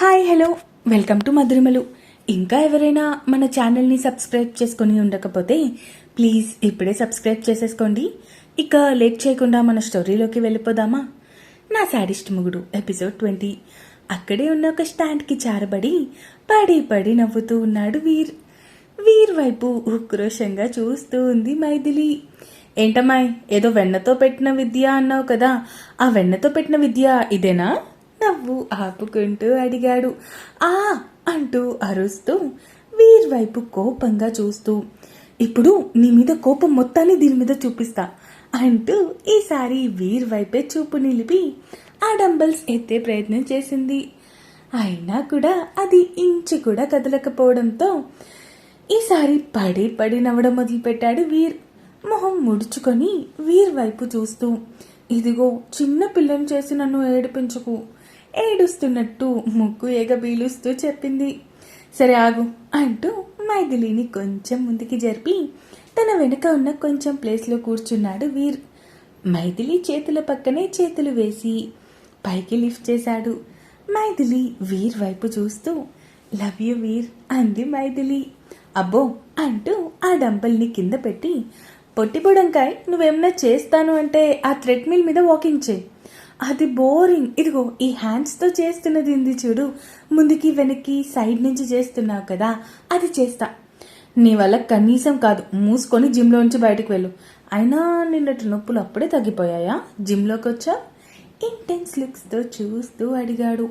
Hi hello welcome to Madhurimalu ఇంకా ఎవరైనా మన ఛానల్ని సబ్స్క్రైబ్ చేసుకొని ఉండకపోతే ప్లీజ్ ఇప్పుడే సబ్స్క్రైబ్ చేసేసుకోండి. ఇక లేట్ చేయకుండా మన స్టోరీలోకి వెళ్ళిపోదామా? నా శాడిస్ట్ ముగుడు ఎపిసోడ్ ట్వంటీ. అక్కడే ఉన్న ఒక స్టాండ్కి చారబడి పడి పడి నవ్వుతూ ఉన్నాడు వీర్. వీర్ వైపు ఉక్రోషంగా చూస్తూ ఉంది మైథిలి. ఏంటమ్మాయ్ ఏదో వెన్నతో పెట్టిన విద్య అన్నావు కదా. ఆ వెన్నతో పెట్టిన విద్య ఇదేనా? నవ్వు ఆపుకుంటూ అడిగాడు. ఆ! అంటూ అరుస్తూ వీర్ వైపు కోపంగా చూస్తూ ఇప్పుడు నీ మీద కోపం మొత్తాన్ని దీని మీద చూపిస్తా అంటూ ఈసారి వీర్ వైపే చూపు నిలిపి ఆ డంబల్స్ ఎత్తే ప్రయత్నం చేసింది. అయినా కూడా అది ఇంచు కూడా కదలకపోవడంతో ఈసారి పడి పడి నవ్వడం మొదలుపెట్టాడు వీర్. మొహం ముడుచుకొని వీర్ వైపు చూస్తూ ఇదిగో చిన్న పిల్లని చేసి నన్ను ఏడిపించకు. ఏడుస్తున్నట్టు ముక్కు ఎగబీలుస్తూ చెప్పింది. సరే ఆగు అంటూ మైథిలిని కొంచెం ముందుకి జరిపి తన వెనుక ఉన్న కొంచెం ప్లేస్లో కూర్చున్నాడు వీర్. మైథిలి చేతుల పక్కనే చేతులు వేసి పైకి లిఫ్ట్ చేశాడు. మైథిలి వీర్ వైపు చూస్తూ లవ్ యూ వీర్ అంది మైథిలి. అబ్బో అంటూ ఆ డంబల్ని కింద పెట్టి పొట్టిబుడంకాయ్ నువ్వేమన్నా చేస్తాను అంటే ఆ థ్రెడ్మిల్ మీద వాకింగ్ చేయి. అది బోరింగ్. ఇదిగో ఈ హ్యాండ్స్తో చేస్తున్నది ఉంది చూడు. ముందుకి వెనక్కి సైడ్ నుంచి చేస్తున్నావు కదా అది చేస్తా. నీ వల్ల కనీసం కాదు మూసుకొని జిమ్లోంచి బయటకు వెళ్ళు. అయినా నిన్నటి నొప్పులు అప్పుడే తగ్గిపోయాయా? జిమ్లోకి వచ్చా? ఇంటెన్స్ లుక్స్తో చూస్తూ అడిగాడు.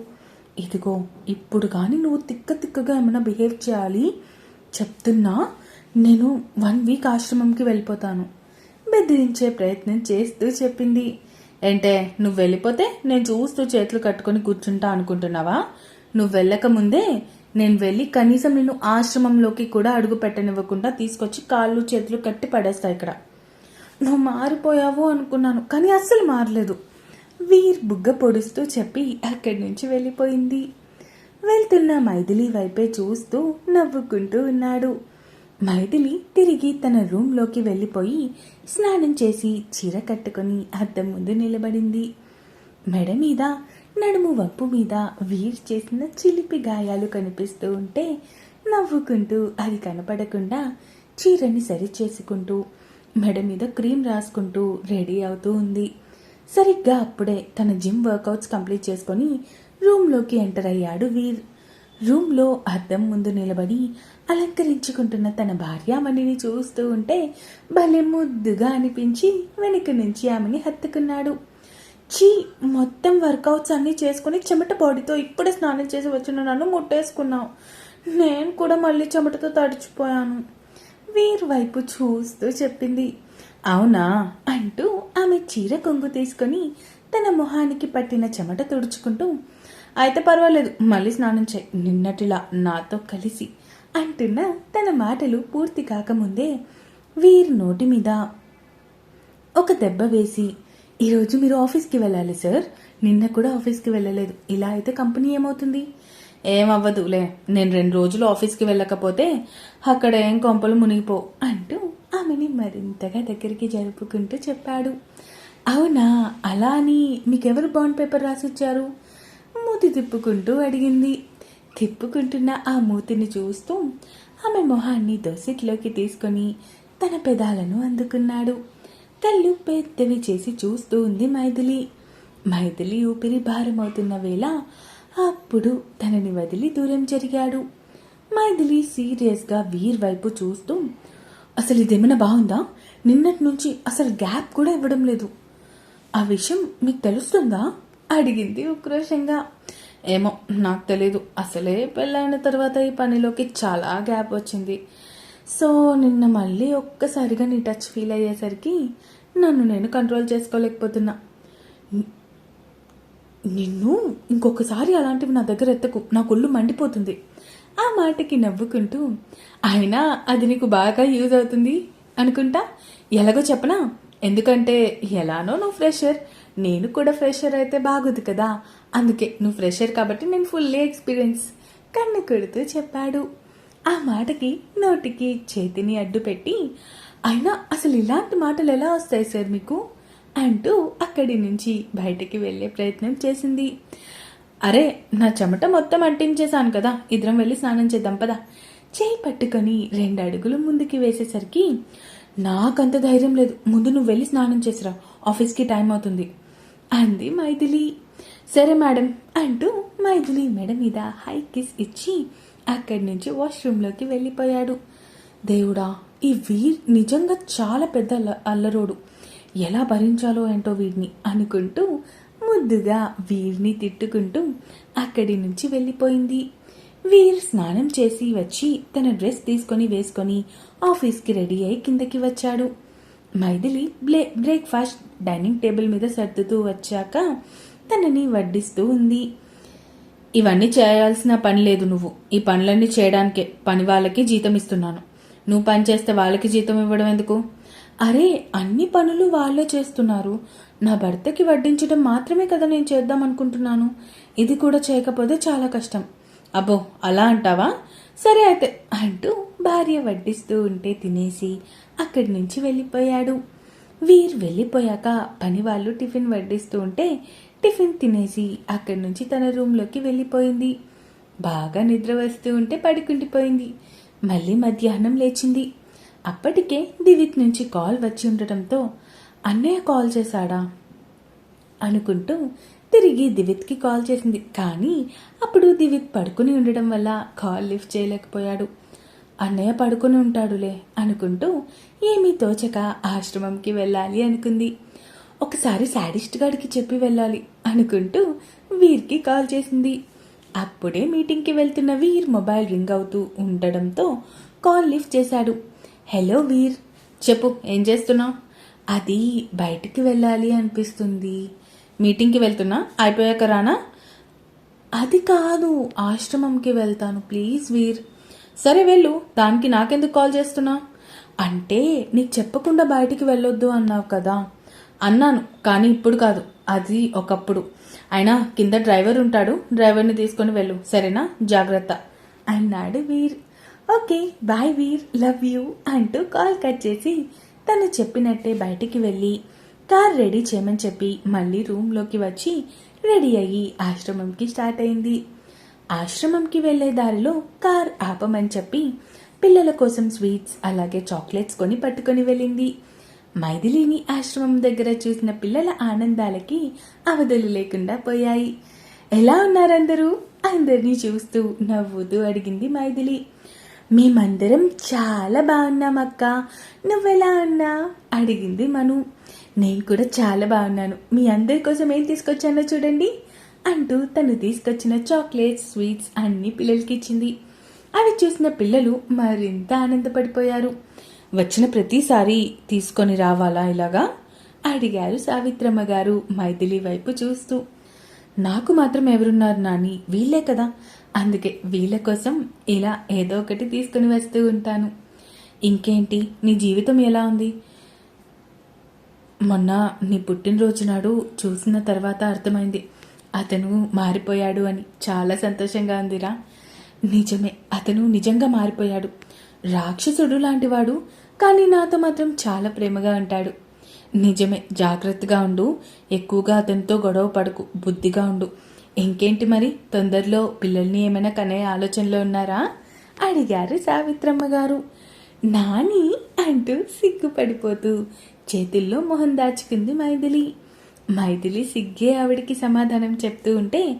ఇదిగో ఇప్పుడు కానీ నువ్వు తిక్క తిక్కగా ఏమైనా బిహేవ్ చేయాలి? చెప్తున్నా నేను వన్ వీక్ ఆశ్రమంకి వెళ్ళిపోతాను. బెదిరించే ప్రయత్నం చేస్తూ చెప్పింది. ఏంటే నువ్వు వెళ్ళిపోతే నేను చూస్తూ చేతులు కట్టుకొని కూర్చుంటా అనుకుంటున్నావా? నువ్వు వెళ్ళక ముందే నేను వెళ్ళి కనీసం నిన్ను ఆశ్రమంలోకి కూడా అడుగు పెట్టనివ్వకుండా తీసుకొచ్చి కాళ్ళు చేతులు కట్టి పడేస్తా ఇక్కడ. నువ్వు మారిపోయావు అనుకున్నాను కానీ అస్సలు మారలేదు. వీర్ బుగ్గ పొడుస్తూ చెప్పి అక్కడి నుంచి వెళ్ళిపోయింది. వెళ్తున్న మైథిలి వైపే చూస్తూ నవ్వుకుంటూ ఉన్నాడు. మైథిలి తిరిగి తన రూమ్లోకి వెళ్ళిపోయి స్నానం చేసి చీర కట్టుకొని అద్దం ముందు నిలబడింది. మెడ మీద నడుము వప్పు మీద వీర్ చేసిన చిలిపి గాయాలు కనిపిస్తూ ఉంటే నవ్వుకుంటూ అది కనపడకుండా చీరని సరి చేసుకుంటూ మెడ మీద క్రీమ్ రాసుకుంటూ రెడీ అవుతూ ఉంది. సరిగ్గా అప్పుడే తన జిమ్ వర్కౌట్స్ కంప్లీట్ చేసుకొని రూమ్లోకి ఎంటర్ అయ్యాడు వీర్. రూమ్లో అద్దం ముందు నిలబడి అలంకరించుకుంటున్న తన భార్యామణిని చూస్తూ ఉంటే భలే ముద్దుగా అనిపించి వెనుక నుంచి ఆమెని హత్తుకున్నాడు. చీ మొత్తం వర్కౌట్స్ అన్నీ చేసుకుని చెమట బాడీతో ఇప్పుడే స్నానం చేసి వచ్చిన నన్ను ముట్టేసుకున్నావు. నేను కూడా మళ్ళీ చెమటతో తడిచిపోయాను. వీర్ వైపు చూస్తూ చెప్పింది. అవునా? అంటూ ఆమె చీర కొంగు తీసుకొని తన మొహానికి పట్టిన చెమట తుడుచుకుంటూ అయితే పర్వాలేదు మళ్ళీ స్నానం చేయి. నిన్నటిలా నాతో కలిసి అంటున్న తన మాటలు పూర్తి కాకముందే వీరి నోటి మీద ఒక దెబ్బ వేసి ఈరోజు మీరు ఆఫీస్కి వెళ్ళాలి సార్. నిన్న కూడా ఆఫీస్కి వెళ్ళలేదు. ఇలా అయితే కంపెనీ ఏమవుతుంది? ఏమవ్వదులే. నేను రెండు రోజులు ఆఫీస్కి వెళ్ళకపోతే అక్కడ ఏం కొంపలు మునిగిపో అంటూ ఆమెని మరింతగా దగ్గరికి జరుపుకుంటూ చెప్పాడు. అవునా? అలా అని మీకెవరు బాండ్ పేపర్ రాసిచ్చారు? మూతి తిప్పుకుంటూ అడిగింది. తిప్పుకుంటున్న ఆ మూతిని చూస్తూ ఆమె మొహాన్ని దోసిట్లోకి తీసుకొని తన పెదాలను అందుకున్నాడు. కళ్ళు పెద్దవి చేసి చూస్తూ ఉంది మైథిలి. మైథిలి ఊపిరి భారమవుతున్న వేళ అప్పుడు తనని వదిలి దూరం జరిగాడు. మైథిలి సీరియస్గా వీర్ వైపు చూస్తూ అసలు ఇదేమైనా బాగుందా? నిన్నటి నుంచి అసలు గ్యాప్ కూడా ఇవ్వడం లేదు. ఆ విషయం మీకు తెలుస్తుందా? అడిగింది ఉక్రోషంగా. ఏమో నాకు తెలీదు. అసలే పెళ్ళైన తర్వాత ఈ పనిలోకి చాలా గ్యాప్ వచ్చింది. సో నిన్న మళ్ళీ ఒక్కసారిగా నీ టచ్ ఫీల్ అయ్యేసరికి నన్ను నేను కంట్రోల్ చేసుకోలేకపోతున్నా. నిన్ను ఇంకొకసారి అలాంటివి నా దగ్గర ఎత్తకు. నా ఒళ్ళు మండిపోతుంది. ఆ మాటకి నవ్వుకుంటూ అయినా అది నీకు బాగా యూజ్ అవుతుంది అనుకుంటా? ఎలాగో చెప్పనా? ఎందుకంటే ఎలానో నువ్వు ఫ్రెషర్. నేను కూడా ఫ్రెషర్ అయితే బాగుంది కదా. అందుకే నువ్వు ఫ్రెషర్ కాబట్టి నేను ఫుల్లీ ఎక్స్పీరియన్స్ కన్ను కొడుతూ చెప్పాడు. ఆ మాటకి నోటికి చేతిని అడ్డు పెట్టి అయినా అసలు ఇలాంటి మాటలు ఎలా వస్తాయి సార్ మీకు? అంటూ అక్కడి నుంచి బయటికి వెళ్ళే ప్రయత్నం చేసింది. అరే నా చెమట మొత్తం అంటించేశాను కదా. ఇద్దరం వెళ్ళి స్నానం చేద్దాం పదా. చేయి పట్టుకొని రెండు అడుగులు ముందుకి వేసేసరికి నాకంత ధైర్యం లేదు. ముందు నువ్వు వెళ్ళి స్నానం చేసిరా. ఆఫీస్కి టైం అవుతుంది. అంది మైథిలి. సరే మేడం అంటూ మైథిలి మెడ మీద హై కిస్ ఇచ్చి అక్కడి నుంచి వాష్రూమ్లోకి వెళ్ళిపోయాడు. దేవుడా ఈ వీర్ నిజంగా చాలా పెద్ద అల్లరోడు. ఎలా భరించాలో ఏంటో వీడిని అనుకుంటూ ముద్దుగా వీరిని తిట్టుకుంటూ అక్కడి నుంచి వెళ్ళిపోయింది. వీర్ స్నానం చేసి వచ్చి తన డ్రెస్ తీసుకొని వేసుకొని ఆఫీస్కి రెడీ అయి కిందకి వచ్చాడు. మైథిలి బ్లే బ్రేక్ఫాస్ట్ డైనింగ్ టేబుల్ మీద సర్దుతూ వచ్చాక తనని వడ్డిస్తూ ఉంది. ఇవన్నీ చేయాల్సిన పని లేదు నువ్వు. ఈ పనులన్నీ చేయడానికే. పని వాళ్ళకి జీతం ఇస్తున్నాను. నువ్వు పని చేస్తే వాళ్ళకి జీతం ఇవ్వడం ఎందుకు? అరే అన్ని పనులు వాళ్ళే చేస్తున్నారు. నా భర్తకి వడ్డించడం మాత్రమే కదా నేను చేద్దాం అనుకుంటున్నాను. ఇది కూడా చేయకపోతే చాలా కష్టం. అబ్బో అలా అంటావా? సరే అయితే అంటూ భార్య వడ్డిస్తూ ఉంటే తినేసి అక్కడి నుంచి వెళ్ళిపోయాడు. వీర్ వెళ్ళిపోయాక పని వాళ్ళు టిఫిన్ వడ్డిస్తూ ఉంటే టిఫిన్ తినేసి అక్కడి నుంచి తన రూమ్లోకి వెళ్ళిపోయింది. బాగా నిద్ర వస్తూ ఉంటే పడుకుండిపోయింది. మళ్ళీ మధ్యాహ్నం లేచింది. అప్పటికే దివిత్ నుంచి కాల్ వచ్చి ఉండటంతో అన్నయ్య కాల్ చేశాడా? అనుకుంటూ తిరిగి దివిత్కి కాల్ చేసింది. కానీ అప్పుడు దివిత్ పడుకుని ఉండడం వల్ల కాల్ లిఫ్ట్ చేయలేకపోయాడు. అన్నయ్య పడుకుని ఉంటాడులే అనుకుంటూ ఏమీ తోచక ఆశ్రమంకి వెళ్ళాలి అనుకుంది. ఒకసారి శాడిస్ట్ గాడికి చెప్పి వెళ్ళాలి అనుకుంటూ వీర్కి కాల్ చేసింది. అప్పుడే మీటింగ్కి వెళ్తున్న వీర్ మొబైల్ రింగ్ అవుతూ ఉండడంతో కాల్ లిఫ్ట్ చేశాడు. హలో వీర్ చెప్పు ఏం చేస్తున్నావు? అది బయటికి వెళ్ళాలి అనిపిస్తుంది. మీటింగ్కి వెళ్తున్నా? అయిపోయాక రానా? అది కాదు ఆశ్రమంకి వెళ్తాను ప్లీజ్ వీర్. సరే వెళ్ళు దానికి నాకెందుకు కాల్ చేస్తున్నా? అంటే నీకు చెప్పకుండా బయటికి వెళ్ళొద్దు అన్నావు కదా. అన్నాను కానీ ఇప్పుడు కాదు అది ఒకప్పుడు. అయినా కింద డ్రైవర్ ఉంటాడు డ్రైవర్ని తీసుకొని వెళ్ళు సరేనా? జాగ్రత్త. అన్నాడు Veer. Okay bye Veer love you అంటూ కాల్ కట్ చేసి తను చెప్పినట్టే బయటికి వెళ్ళి కార్ రెడీ చేయమని చెప్పి మళ్ళీ రూమ్లోకి వచ్చి రెడీ అయ్యి ఆశ్రమంకి స్టార్ట్ అయింది. ఆశ్రమంకి వెళ్ళే దారిలో కార్ ఆపమని చెప్పి పిల్లల కోసం స్వీట్స్ అలాగే చాక్లెట్స్ కొని పట్టుకొని వెళ్ళింది. మైథిలిని ఆశ్రమం దగ్గర చూసిన పిల్లల ఆనందాలకి అవధులు లేకుండా పోయాయి. ఎలా ఉన్నారందరూ? అందరినీ చూస్తూ నవ్వుతూ అడిగింది మైథిలి. మేమందరం చాలా బాగున్నాం అక్క నువ్వెలా ఉన్నా? అడిగింది మను. నేను కూడా చాలా బాగున్నాను. మీ అందరి కోసం ఏం తీసుకొచ్చానో చూడండి. అంటూ తను తీసుకొచ్చిన చాక్లెట్స్ స్వీట్స్ అన్ని పిల్లలకి ఇచ్చింది. అవి చూసిన పిల్లలు మరింత ఆనందపడిపోయారు. వచ్చిన ప్రతిసారి తీసుకొని రావాలా ఇలాగా? అడిగారు సావిత్రమ్మ గారు మైథిలి వైపు చూస్తూ. నాకు మాత్రం ఎవరున్నారు నాని? వీళ్ళే కదా. అందుకే వీళ్ళ కోసం ఇలా ఏదో ఒకటి తీసుకుని వస్తూ ఉంటాను. ఇంకేంటి? నీ జీవితం ఎలా ఉంది? మొన్న నీ పుట్టినరోజు నాడు చూసిన తర్వాత అర్థమైంది. అతను మారిపోయాడు అని చాలా సంతోషంగా ఉందిరా. నిజమే అతను నిజంగా మారిపోయాడు. రాక్షసుడు లాంటివాడు కానీ నాతో మాత్రం చాలా ప్రేమగా ఉంటాడు. నిజమే జాగ్రత్తగా ఉండు. ఎక్కువగా అతనితో గొడవ పడకు బుద్ధిగా ఉండు. ఇంకేంటి మరి తొందరలో పిల్లల్ని ఏమైనా కనే ఆలోచనలో ఉన్నారా? అడిగారు సావిత్రమ్మ గారు. నాని అంటూ సిగ్గుపడిపోతూ చేతుల్లో మొహం దాచుకుంది మైథిలి. మైథిలి సిగ్గే ఆవిడికి సమాధానం చెప్తూ ఉంటే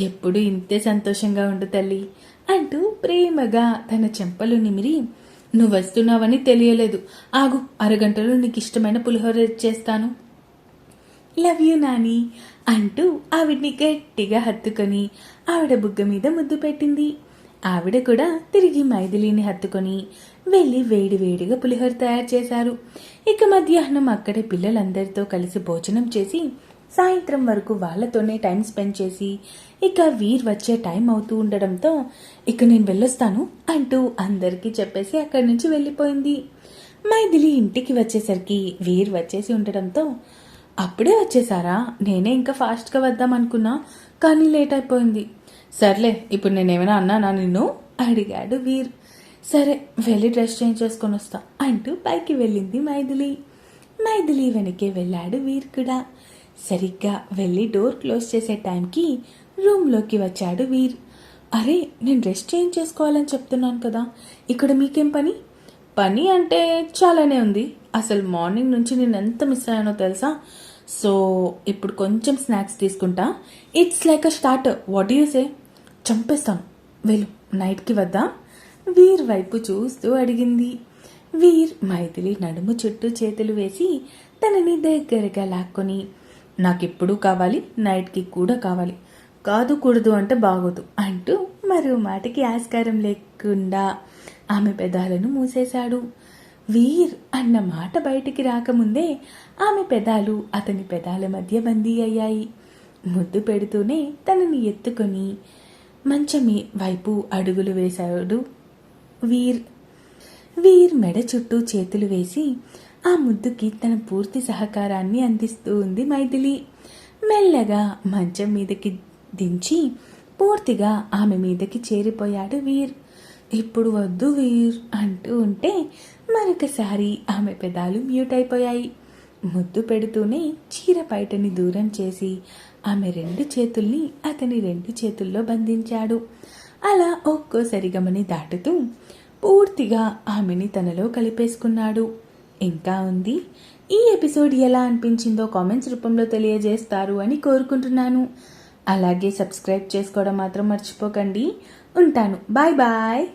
ఎప్పుడు ఇంతే సంతోషంగా ఉండు తల్లి అంటూ ప్రేమగా తన చెంపలు నిమిరి నువ్వు వస్తున్నావని తెలియలేదు. ఆగు అరగంటలో నీకు ఇష్టమైన పులిహోర చేస్తాను లవ్ యూ నాని అంటూ ఆవిడ్ని గట్టిగా హత్తుకొని ఆవిడ బుగ్గ మీద ముద్దు పెట్టింది. ఆవిడ కూడా తిరిగి మైథిలిని హత్తుకొని వెళ్ళి వేడివేడిగా పులిహోర తయారు చేశారు. ఇక మధ్యాహ్నం అక్కడే పిల్లలందరితో కలిసి భోజనం చేసి సాయంత్రం వరకు వాళ్ళతోనే టైం స్పెండ్ చేసి ఇక వీర్ వచ్చే టైం అవుతూ ఉండడంతో ఇక నేను వెళ్ళొస్తాను అంటూ అందరికీ చెప్పేసి అక్కడి నుంచి వెళ్ళిపోయింది. మైథిలి ఇంటికి వచ్చేసరికి వీర్ వచ్చేసి ఉండడంతో అప్పుడే వచ్చేసారా? నేనే ఇంకా ఫాస్ట్గా వద్దాం అనుకున్నా కానీ లేట్ అయిపోయింది. సర్లే ఇప్పుడు నేనేమైనా అన్నానా నిన్ను? అడిగాడు వీర్. సరే వెళ్ళి డ్రెస్ చేంజ్ చేసుకొని వస్తా అంటూ పైకి వెళ్ళింది మైథిలి. మైథిలి వెనకే వెళ్ళాడు వీర్ కూడా. సరిగ్గా వెళ్ళి డోర్ క్లోజ్ చేసే టైంకి రూమ్లోకి వచ్చాడు వీర్. అరే నేను డ్రెస్ చేంజ్ చేసుకోవాలని చెప్తున్నాను కదా ఇక్కడ మీకేం పని? పని అంటే చాలానే ఉంది. అసలు మార్నింగ్ నుంచి నేను ఎంత మిస్ అయ్యానో తెలుసా? సో ఇప్పుడు కొంచెం స్నాక్స్ తీసుకుంటా. It's like a start what you say? చంపేస్తాను. వెళ్ళు నైట్కి వద్దా. వీర్ వైపు చూస్తూ అడిగింది. వీర్ మైథిలి నడుము చుట్టూ చేతులు వేసి తనని దగ్గరగా లాక్కొని నాకెప్పుడు కావాలి నైట్కి కూడా కావాలి. కాదు కూడదు అంటే బాగోదు అంటూ మరో మాటకి ఆస్కారం లేకుండా ఆమె పెదాలను మూసేశాడు. వీర్ అన్న మాట బయటికి రాకముందే ఆమె పెదాలు అతని పెదాల మధ్య బందీ అయ్యాయి. ముద్దు పెడుతూనే తనని ఎత్తుకొని మంచమి వైపు అడుగులు వేశాడు. వీర్ వీర్ మెడ చుట్టూ చేతులు వేసి ఆ ముద్దుకి తన పూర్తి సహకారాన్ని అందిస్తూ ఉంది మైథిలి. మెల్లగా మంచం మీదకి దించి పూర్తిగా ఆమె మీదకి చేరిపోయాడు వీర్. ఇప్పుడు వద్దు వీర్ అంటూ ఉంటే మరొకసారి ఆమె పెదాలు మ్యూట్ అయిపోయాయి. ముద్దు పెడుతూనే చీర పైటని దూరం చేసి ఆమె రెండు చేతుల్ని అతని రెండు చేతుల్లో బంధించాడు. అలా ఒక్కో సరిగమని దాటుతూ పూర్తిగా ఆమెని తనలో కలిపేసుకున్నాడు. ఇంకా ఉంది? ఈ ఎపిసోడ్ ఎలా అనిపించిందో కామెంట్స్ రూపంలో తెలియజేస్తారు అని కోరుకుంటున్నాను. అలాగే సబ్స్క్రైబ్ చేసుకోవడం మాత్రం మర్చిపోకండి. ఉంటాను. Bye bye.